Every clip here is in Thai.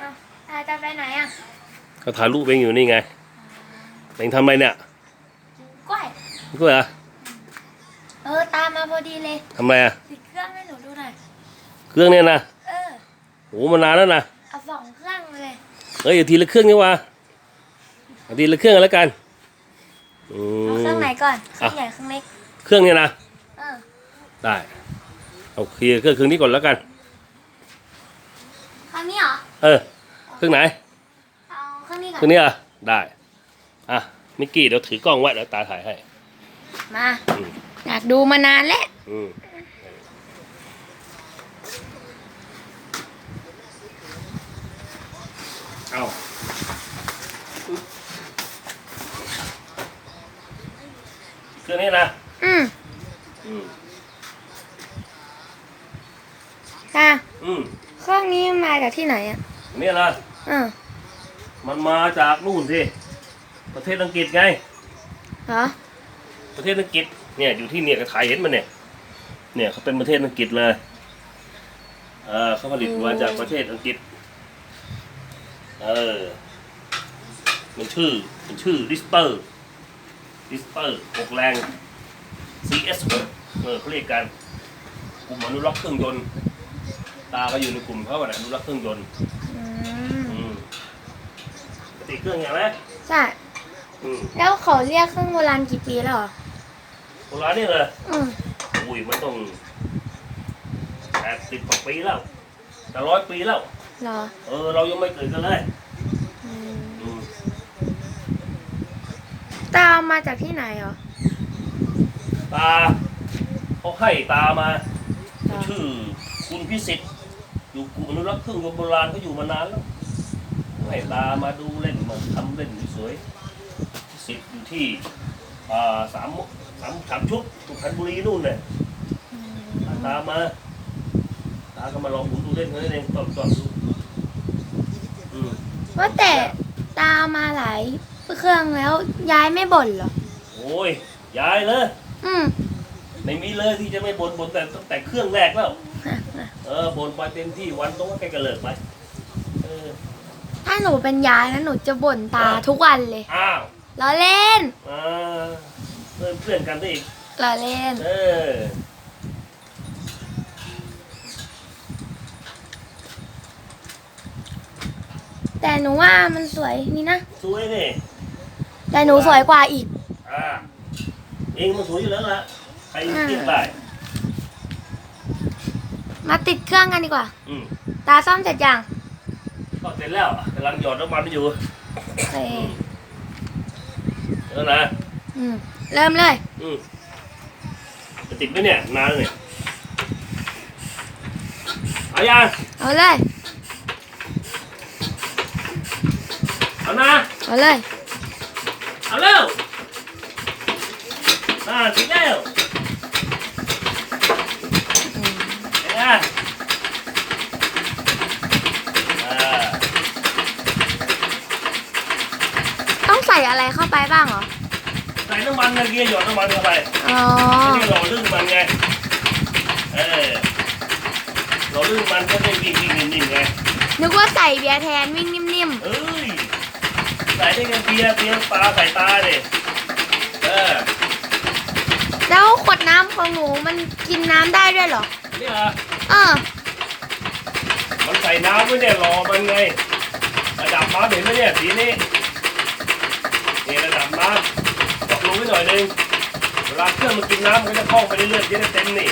อ้าวตาจะไปไหนอะก็ถ่ายรูปเองอยู่นี่ไงเองทำอะไรเนี่ยกินกล้วยก็เหรอเออตามมาพอดีเลยทำอะไรอะติดเครื่องให้หนูดูหน่อยเครื่องเนี่ยนะเออโอ้มันนานแล้วนะเอาสองเครื่องเลยเอ้ยอย่าทีละเครื่องนี่วะเอาทีละเครื่องกันแล้วกันอืเอามเครื่องไหนก่อนเครื่อะองใหญ่เครื่องเล็กเครื่องเนี่ยนะเออได้เอาเคลียร์เครื่องเครื่องนี้ก่อนแล้วกันเครื่องนี้ เหรอเออเครื่องไหนเอาเครื่องนี้ก่เคอรื่อนงนี้อะได้ อะมิกกี้เดี๋ยวถือกล้องไว้เดี๋ยวตาถ่ายให้ มาอืม อยากดูมานานแล้วอืมเอาเครื่องนี้นะอืมอืมค่ะอืม เครื่องนี้มาจากที่ไหนอะเนี่ยนะอืมมันมาจากนู่นสิประเทศอังกฤษไง เหรอประเทศอังกฤษเนี่ยอยู่ที่เนี่ยก็ถ่ายเห็นมันเนี่ย เนี่ยเขาเป็นประเทศอังกฤษเลยเออเขาผลิตมาจากประเทศอังกฤษ เออ มันชื่อมันชื่อดิสเปอร์ดิสเปอร์หกแรง CS เออเขาเรียกกันกลุ่มอนุรักษ์เครื่องยนต์ตาก็อยู่ในกลุ่มเขาอะนะอนุรักษ์เครื่องยนต์อืมอืมปกติ เครื่องอย่างไรใช่ อืมแล้วเขาเรียกเครื่องโบราณกี่ปีแล้วเหรอโบราณนี่เลยอืมอุ้ยมันต้องแปดสิบกว่าปีแล้วจะร้อยปีแล้ว เหรอเออ เรายังไม่เกิดกันเลยอืมอืมตาเอามาจากที่ไหนเหรอตาเขาให้ตามา เหรอชื่อคุณพิสิทธิ์อยู่กลุ่มอนุรักษ์เครื่องยนต์โบราณเขาอยู่มานานแล้ว ให้ตามาดูเล่นมาทำเล่นสวยพิสิทธิ์อยู่ที่อ่าสามสามสามชุกสุพรรณบุรีนู่นเนี่ยอืมตามมาตาก็มาลองหมุนดูเล่นกันเองตอนตอนดูอืมว่าแต่ตามาหลายเครื่องแล้วย้ายไม่บ่นเหรอโอ้ยย้ายเลยอืมไม่มีเลยที่จะไม่บนบนแต่ตั้งแต่เครื่องแรกแล้ว เออบนไปเต็มที่วันต้องใกล้กันเลิกไปเออ ถ้าหนูเป็นยายนะหนูจะบ่นตาทุกวันเลยอ้าวล้อเล่นอ่าเพื่อนเพื่อนกันได้อีก ล้อเล่น เออ แต่หนูว่ามันสวยนี่นะ สวยนี่แต่หนูสวยกว่าอีก อ่า เองมันสวยอยู่แล้วล่ะ ใครเทียบได้มาติดเครื่องกันดีกว่า อืมตาซ่อมเสร็จยัง ก็เสร็จแล้วกำลังหยอดน้ำมันอยู่โอเคแล้วนะอืมเริ่มเลย อืมจะติดไหมเนี่ยนานเลยเอายังเอาเลย เอานะเอาเลย เอาเร็วอ่าติดแล้วเห็นไหมอ่า ต้ องใส่อะไรเข้าไปบ้างเหรอ ใส่น้ำมันนะเกียร์หยอดน้ำมันเข้าไปอ๋อไม่ได้หล่อลื่นมันไง เออหล่อลื่นมันก็ได้วิ่งวิ่งนิ่มๆไง นึกว่าใส่เบียร์แทนวิ่งนิ่มเอ้ย ใส่ได้กันเบียร์เบียร์ปลาใส่ตาดิเออ ๆ แล้วขวดน้ำของหนูมันกินน้ำได้ด้วยเหรอ นี่เหรอ เออ มันใส่น้ำไว้เนี่ยรอมันไงระดับน้ำเห็นไหมเนี่ยสีนี้นี่ ระดับน้ำตกลงไว้หน่อยนึงเวลาเครื่องมันกินน้ำมันก็จะคล่องไปเรื่อยๆจะได้เต็มนี่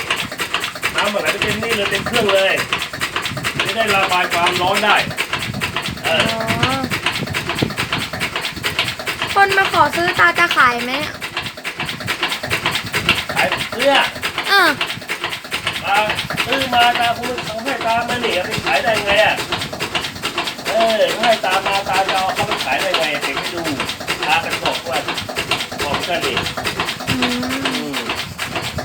น้ำมันไหลไปเต็มนี่เลยเต็มเครื่องเลยจะได้ระบายความร้อนได้เออ๋ออคนมาขอซื้อตาจะขายไหมขายเสื้อเออตาซื้อมาตาคุณเอาให้ตามาเนี่ยไปขายได้ไงอะเออให้ตามาตาจะเอาเขาไปขายได้ไงเด็กไม่ดู ตากันบอกว่าบอกกันดิอืมอืม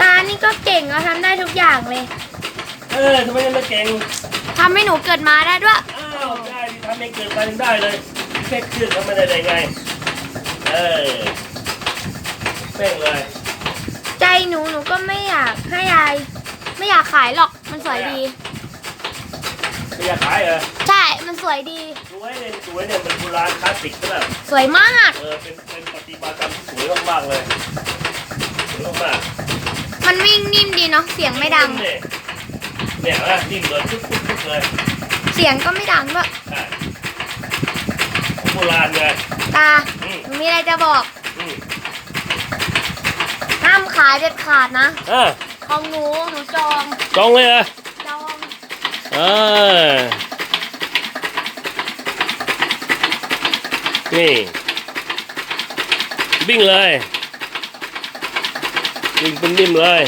ตานี่ก็เก่งแล้วทำได้ทุกอย่างเลยเออทำไมยังไม่เก่ง ทำให้หนูเกิดมาได้ด้วย อ้าวได้ดิทำเองเกิดมาถึงได้เลยแค่เครื่องทำไม่ได้ได้ไง เออเป้งเลยใจหนูหนูก็ไม่อยากให้ยาย ไม่อยากขายหรอกมันสวยดี ไม่อยากขายเหรอใช่มันสวยดี สวยเนี่ยสวยเนี่ยเป็นโบราณคลาสสิกก็แบบสวยมาก เออเป็น เป็นปฏิมากรรมที่สวยมากๆเลยสวยมากมันวิ่งนิ่มดีเนาะ เสียงๆไม่ดัง เนี่ยเนี่ยนะนิ่มเลยทุกๆๆเลยเสียงก็ไม่ดังด้วยใช่ของโบราณไงตาอืมหนูมีอะไรจะบอก อืมห้ามขายเด็ดขาดนะ อะของหนูหนูจอง จองเลยเหรอะจองเออนี่ วิ่งเลยวิ่งเป็นนิ่มเลย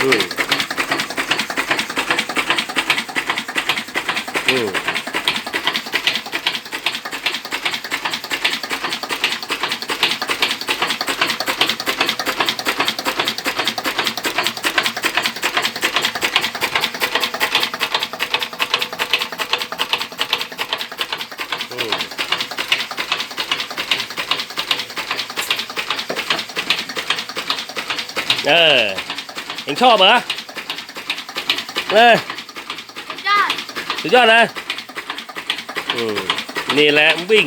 อืม เออเองชอบเหรอเออสุดยอดสุดยอดนะอืมนี่แหละวิ่ง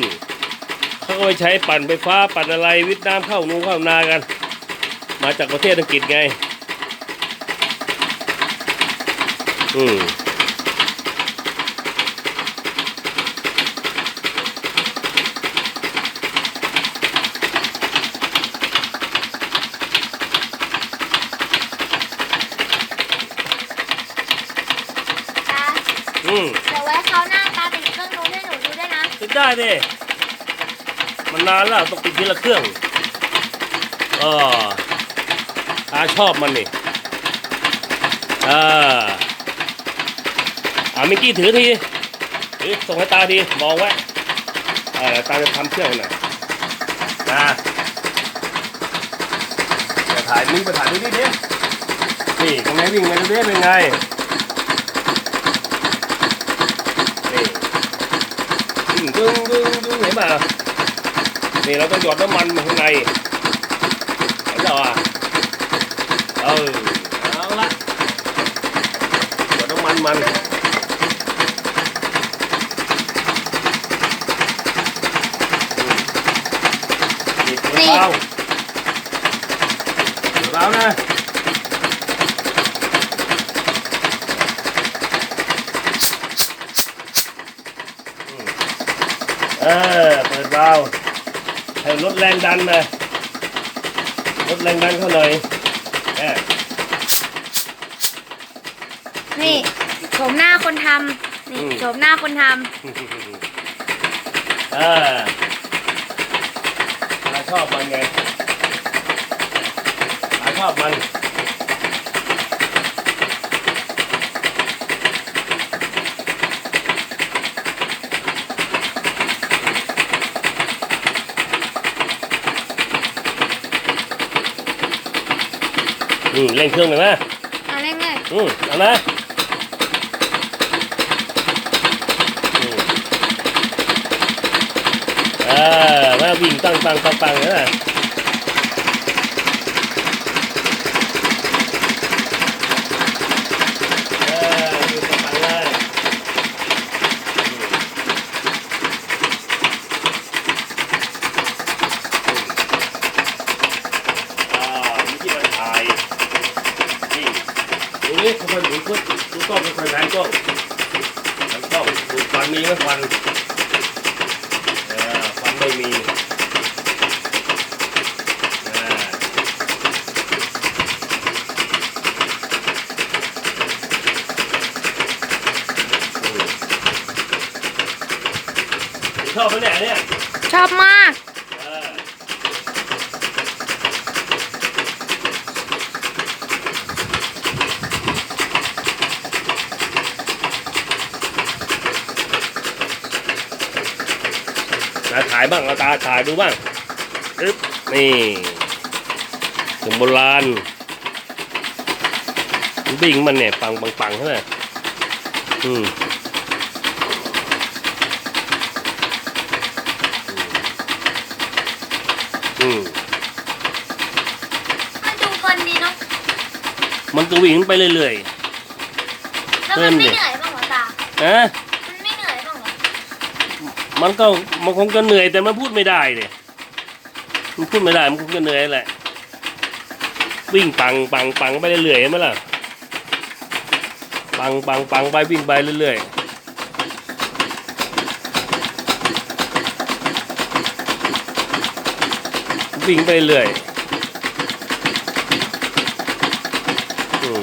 เขาก็ไปใช้ปั่นไฟฟ้าปั่นอะไรวิทย์น้ำเข้านูเข้านากัน มาจากประเทศอังกฤษไง อืม ตา อืมเดี๋ยวไว้เขาวหน้าตาติดเครื่องนู้นให้หนูดูด้วยนะ ติดได้ดิมันนานแล้วต้องติดทีละเครื่องเอออาชอบมันนี่อ่าอ่ามิกกี้ถือทีถือส่งให้ตาทีมองไว้เออตาจะทำเครื่องหน่อยนะจะถ่ายมิ้งไปถ่ายดูดิดินี่ตรงไหนวิ่งไปดูดิเป็นไง ดึงดึงดึงดึงเห็นป่ะนี่เราต้องหยอดน้ำมันมาข้างในเห็นเปล่าอะเออเอาละหยอดน้ำมันมันอืมนี่เบาๆเบาๆนะ เออ เปิดเบาให้ลดแรงดันนะลดแรงดันเขาหน่อยแอบนี่โฉมหน้าคนทำนี่โฉมหน้าคนทเออตาชอบมันไงตาชอบมัน อืมเร่งเครื่องหน่อยนะำเอาเร่งเลยอืมเอานะอืมอ่ามาวิ่งตั้งตั้งตั้งตั้งนะเออวิ่งตั้งตั้งเลยอ่าวิธีการถ่าย นี่ตรง นี้ค่อยๆหมุนขึ้นดูกล้องค่อยๆแพนกล้องแพนกล้องดูฟันมีไหมฟันเออฟันไม่มีชอบไหมเนี่ยเนี่ย ชอบมาก อาถ่ายบ้างเอาตาถ่ายดูบ้างอึ๊บนี่ถึงโบราณบิ่งมันเนี่ยปังปังปังใช่ไหมอืมอืมมันดูคนดีเนาะมันก็วิ่งไปเรื่อยๆแล้วมันไม่เหนื่อยบ้างเหรอตาๆะ มันก็มันคงจะเหนื่อยแต่มันพูดไม่ได้เนี่ยมันพูดไม่ได้มันคงจะเหนื่อยแหละ วิ่งปังปังปังไปเรื่อยๆเห็นไหมล่ะปังปังปังไปวิ่งไปเรื่อยๆวิ่งไปเรื่อยอืม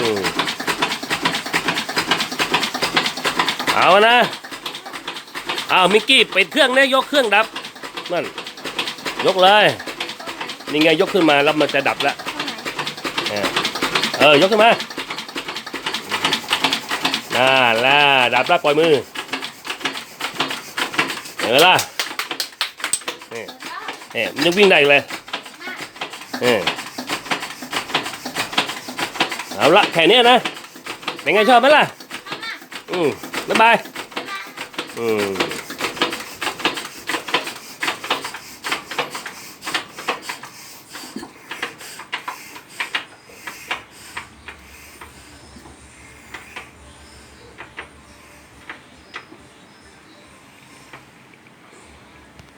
อืม เอานะเอามิกกี้ปิดเครื่องเนี่ยยกเครื่องดับนั่นยกเลยนี่ไงยกขึ้นมาแล้วมันจะดับแล้วเออเออยกขึ้นมาน่าล่ะดับแล้วปล่อยมือเออล่ะนี่นี่มันยังวิ่งได้อีกเลยเออเอาละแค่นี้นะเป็นไงชอบไหมล่ะอืม บ๊ายบายเออ